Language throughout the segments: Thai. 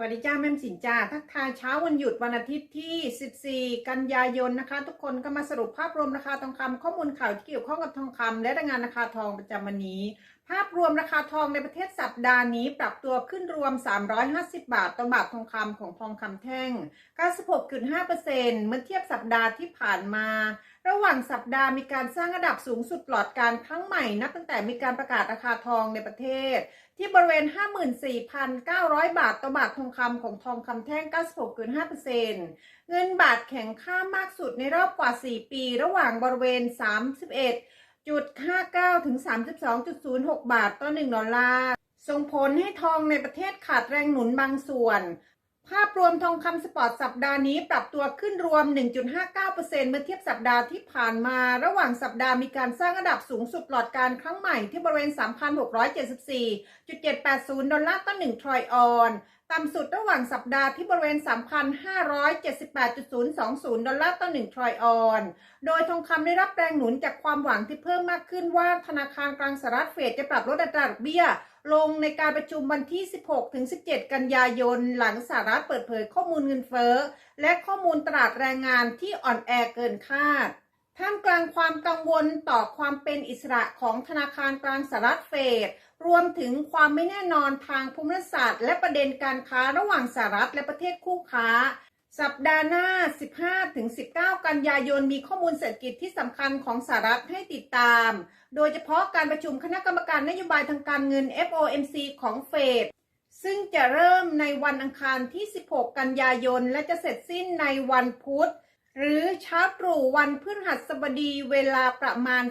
วัสดีจ้าแม่สินจ้าทักทายเช้าวันหยุดวันอาทิตย์ที่ 14 กันยายนนะคะ ทุกคนก็มาสรุปภาพรวมราคาทองคำข้อมูลข่าวที่เกี่ยวข้องกับทองคำและรายงานราคาทองประจำวันนี้ ภาพรวมราคาทองในประเทศสัปดาห์นี้ปรับตัวขึ้นรวม 350 บาทต่อบาททองคำของทองคำแท่ง 96.5%เมื่อเทียบสัปดาห์ที่ผ่านมา ระหว่างสัปดาห์มีการสร้างระดับสูงสุดตลอดการครั้งใหม่นับตั้งแต่มีการประกาศราคาทองในประเทศ ที่บริเวณ 54,900 บาทต่อบาททองคำของทองคำแท่ง 96.5%เงินบาทแข็งค่ามากสุดในรอบกว่า 4 ปี ระหว่างบริเวณ 31 31.59ถึง32.06 บาทต่อ 1 ดอลลาร์ ส่งผลให้ทองในประเทศขาดแรงหนุนบางส่วน ภาพรวมทองคำสปอร์ตสัปดาห์นี้ปรับตัวขึ้นรวม 1.59%เมื่อเทียบสัปดาห์ที่ผ่านมา ระหว่างสัปดาห์มีการสร้างระดับสูงสุดตลอดการครั้งใหม่ที่บริเวณ 3,674.780 ดอลลาร์ต่อ 1 ทรอยออน ต่ำสุดระหว่างสัปดาห์ที่บริเวณ 3,578.020 ดอลลาร์ต่อ1ทรอยออน โดยทองคำได้รับแรงหนุนจากความหวังที่เพิ่มมากขึ้นว่าธนาคารกลางสหรัฐเฟดจะปรับลดอัตราดอกเบี้ย ลงในการประชุมวันที่ 16-17 กันยายน หลังสหรัฐเปิดเผยข้อมูลเงินเฟ้อ และข้อมูลตลาดแรงงานที่อ่อนแอเกินคาด ท่ามกลางความกังวลต่อความเป็นอิสระของธนาคารกลางสหรัฐเฟดรวมถึงความไม่แน่นอนทางภูมิศาสตร์และประเด็นการค้าระหว่างสหรัฐและประเทศคู่ค้า สัปดาห์หน้า 15-19 กันยายนมีข้อมูลเศรษฐกิจที่สำคัญของสหรัฐให้ติดตาม โดยเฉพาะการประชุมคณะกรรมการนโยบายทางการเงิน FOMC ของเฟดซึ่งจะเริ่มในวันอังคารที่ 16 กันยายน และจะเสร็จสิ้นในวันพุธ หรือเช้าตรู่วันพฤหัสบดีเวลาประมาณ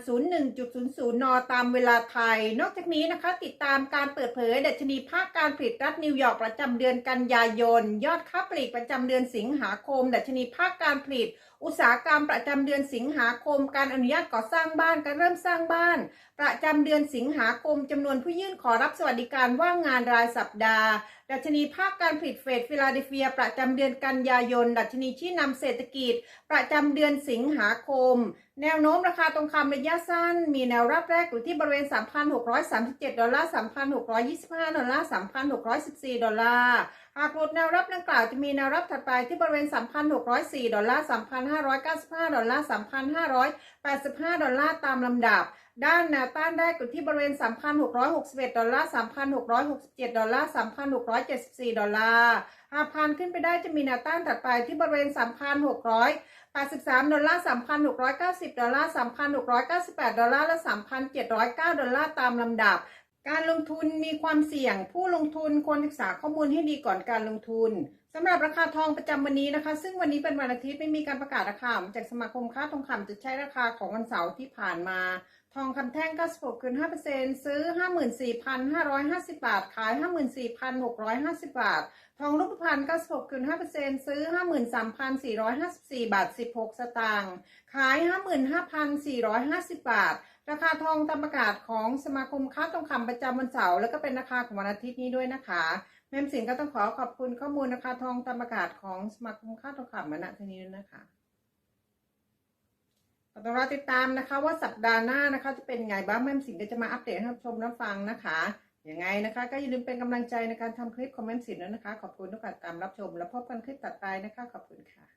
01.00 น ตามเวลาไทย นอกจากนี้นะคะ ติดตามการเปิดเผยดัชนีภาคการผลิตรัฐนิวยอร์กประจำเดือนกันยายน ยอดค้าปลีกประจำเดือนสิงหาคม ดัชนีภาคการผลิต อุตสาหกรรมประจำเดือนสิงหาคม การอนุญาตก่อสร้างบ้านการเริ่มสร้างบ้าน ประจำเดือนสิงหาคมจำนวนผู้ยื่นขอรับสวัสดิการว่างงานรายสัปดาห์ ดัชนีภาคการผลิตเฟดฟิลาเดลเฟีย ประจำเดือนกันยายน ดัชนีชี้นำเศรษฐกิจ ประจำเดือนสิงหาคม แนวโน้มราคาทองคำระยะสั้น มีแนวรับแรกอยู่ที่บริเวณ 3,637 ดอลลาร์ 3,625 ดอลลาร์ 3,614 ดอลลาร์หากหลุดแนวรับดังกล่าวจะมีแนวรับถัดไปที่บริเวณ 3,604 ดอลลาร์ 3,595 ดอลลาร์ 3,585 ดอลลาร์ตามลำดับ ด้านแนวต้านแรกอยู่ที่บริเวณ 3,661 ดอลลาร์ 3,667 ดอลลาร์ 3,674 ดอลลาร์หากผ่านขึ้นไปได้จะมีแนวต้านถัดไปที่บริเวณ 3,683 ดอลลาร์ 3,690 ดอลลาร์ 3,698 ดอลลาร์และ 3,709 ดอลลาร์ตามลำดับ การลงทุนมีความเสี่ยง ผู้ลงทุนควรศึกษาข้อมูลให้ดีก่อนการลงทุน สำหรับราคาทองประจำวันนี้นะคะ ซึ่งวันนี้เป็นวันอาทิตย์ไม่มีการประกาศราคาจากสมาคมค้าทองคำจะใช้ราคาของวันเสาร์ที่ผ่านมา ทองคำแท่ง 96คืน5%ซื้อ 54,550 บาท ขาย 54,650 บาท ทองรูปพรรณ96คืน5%ซื้อ 53,454 บาท 16 สตางค์ขาย 55,450 บาทราคาทองตามประกาศของสมาคมค้าทองคำประจำวันเสาร์แล้วก็เป็นราคาของวันอาทิตย์นี้ด้วยนะคะ แม่มสินก็ต้องขอขอบคุณข้อมูลราคาทองตามประกาศของสมาคมค่าทองคำมาณทีนี้นะคะต้องรอติดตามนะคะว่าสัปดาห์หน้านะคะจะเป็นไงบ้างแม่มสินก็จะมาอัปเดตให้ท่านชมรับฟังนะคะยังไงนะคะ ก็อย่าลืมเป็นกำลังใจในการทำคลิปคอมเมนต์สินด้วยนะคะ ขอบคุณทุกการตามรับชม แล้วพบกันคลิปต่อไปนะคะ ขอบคุณค่ะ